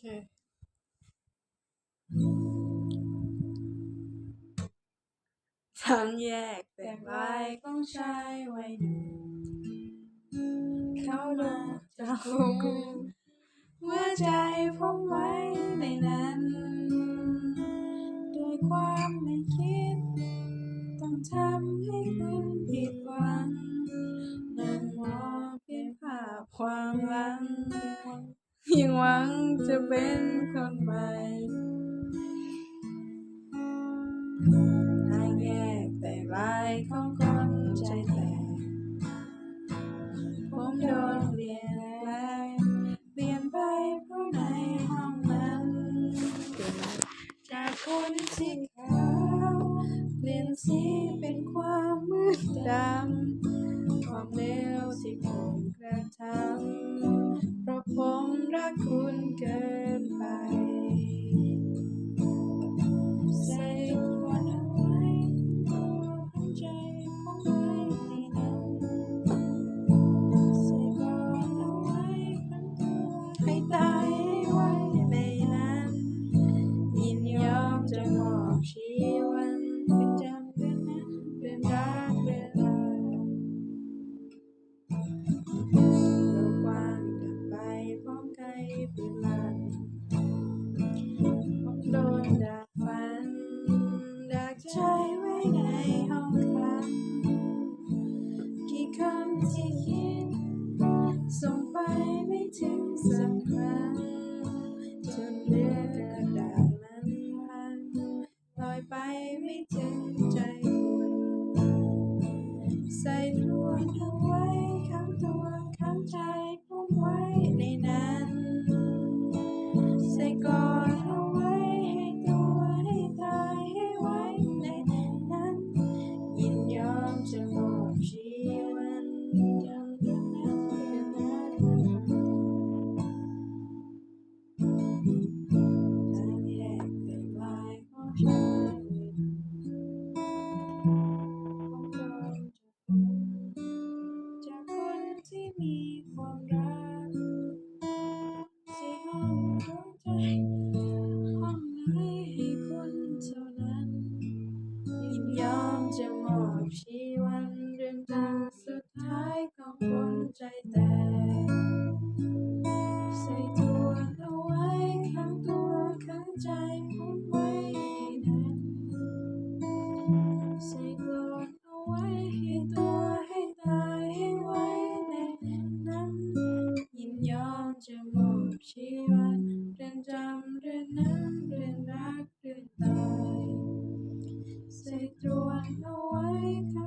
เคทางแยกแต่ลายของชายวัยหนุ่มเขาลงจากลงหัวใจผมไว้ในนั้นด้วยความไม่คิด ต้องทำให้คุณผิดหวังนั่งมองเพียงภาพความหลัง ยังหวังจะเป็นคนใหม่ทาแยกแต่ลายของคนใจแตกผมโดนเปลี่ยนแปลงเปลี่ยนไปเพราะในห้องนั้นจากคนที่ขาวเปลี่ยนสี รักคุณเกินไปใส่ตัวเอาไว้ตัวของใจของไว้ในนั้นใส่ก่อนเอาไว้พันตัวให้ตา เป็โดนดักฝัน ดักใจไว้ในห้องคลังกี่คำที่คิด ส่งไปไม่ถึงสักคำจนเลือกระดาษนั้นพันลอยไปไม่ถึงใจคุณใส่ทวนทั้งไว้ข้งตัวข้งใจ มีความรักสีห้องดวงใจห้องไหนให้คุณเท่านั้นยินยอมจะมอบชีวันเรื่องดังสุดท้ายของคนใจแตกใส่ตัวเอาไว้ข้งตัวข้งใจคุณไว้ให้แน่นใส่กลอนเอาไว้ให้ตัว วันเรื่องจำเรื่องนั้นเรื่องรักเรื่องตายใส่ตรวนเอาไว้ค่ะ